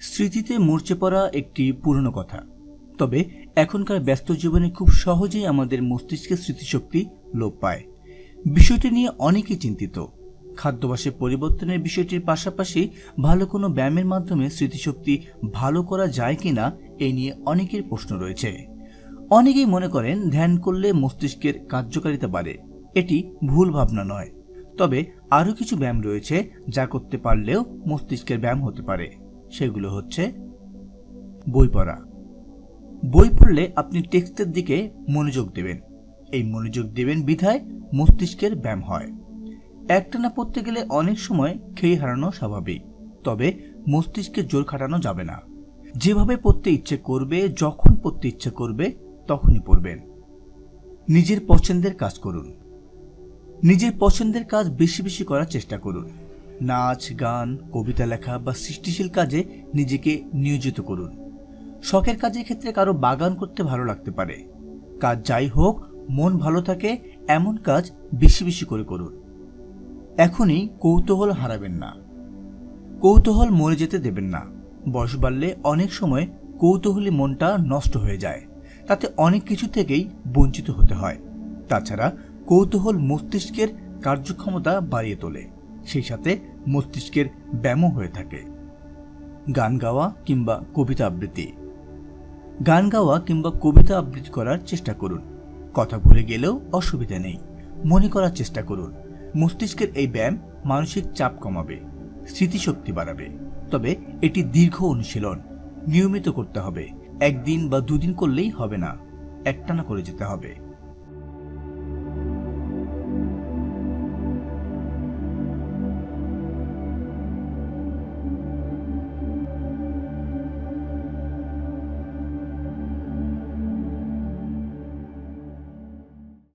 স্মৃতিতে মরচে পড়া একটি পুরনো কথা। তবে এখনকার ব্যস্ত জীবনে খুব সহজেই আমাদের মস্তিষ্কের স্মৃতিশক্তি লোপ পায়। বিষয়টি নিয়ে অনেকেই চিন্তিত। খাদ্যাভ্যাসে পরিবর্তনের বিষয়টির পাশাপাশি ভালো কোনো ব্যায়ামের মাধ্যমে স্মৃতিশক্তি ভালো করা যায় কিনা এই নিয়ে অনেকের প্রশ্ন রয়েছে। অনেকেই মনে করেন ধ্যান করলে মস্তিষ্কের কার্যকারিতা বাড়ে। এটি ভুল ভাবনা নয়। তবে আরও কিছু ব্যায়াম রয়েছে যা করতে পারলেও মস্তিষ্কের ব্যায়াম হতে পারে। সেগুলো হচ্ছে বই পড়া। বই পড়লে আপনি টেক্সটের দিকে মনোযোগ দেবেন। এই মনোযোগ দেবেন বিধায় মস্তিষ্কের ব্যায়াম হয়। একটানা পড়তে গেলে অনেক সময় খেয়ে হারানো স্বাভাবিক, তবে মস্তিষ্কে জোর খাটানো যাবে না। যেভাবে পড়তে ইচ্ছে করবে, যখন পড়তে ইচ্ছে করবে, তখনই পড়বেন। নিজের পছন্দের কাজ করুন। নিজের পছন্দের কাজ বেশি বেশি করার চেষ্টা করুন। নাচ, গান, কবিতা লেখা বা সৃষ্টিশীল কাজে নিজেকে নিয়োজিত করুন। শখের কাজের ক্ষেত্রে কারও বাগান করতে ভালো লাগতে পারে। কাজ যাই হোক, মন ভালো থাকে, এমন কাজ বেশি বেশি করে করুন। এখনই কৌতূহল হারাবেন না। কৌতূহল মরে যেতে দেবেন না। বয়স বাড়লে অনেক সময় কৌতূহলী মনটা নষ্ট হয়ে যায়। তাতে অনেক কিছু থেকেই বঞ্চিত হতে হয়। তাছাড়া কৌতূহল মস্তিষ্কের কার্যক্ষমতা বাড়িয়ে তোলে। সেই সাথে মস্তিষ্কের ব্যায়ামও হয়ে থাকে। গান গাওয়া কিংবা কবিতা আবৃত্তি। গান গাওয়া কিংবা কবিতা আবৃত্তি করার চেষ্টা করুন। কথা ভুলে গেলেও অসুবিধা নেই। মনে করার চেষ্টা করুন। মস্তিষ্কের এই ব্যায়াম মানসিক চাপ কমাবে, স্মৃতিশক্তি বাড়াবে। তবে এটি দীর্ঘ অনুশীলন, নিয়মিত করতে হবে। একদিন বা দুদিন করলেই হবে না। একটানা করে যেতে হবে।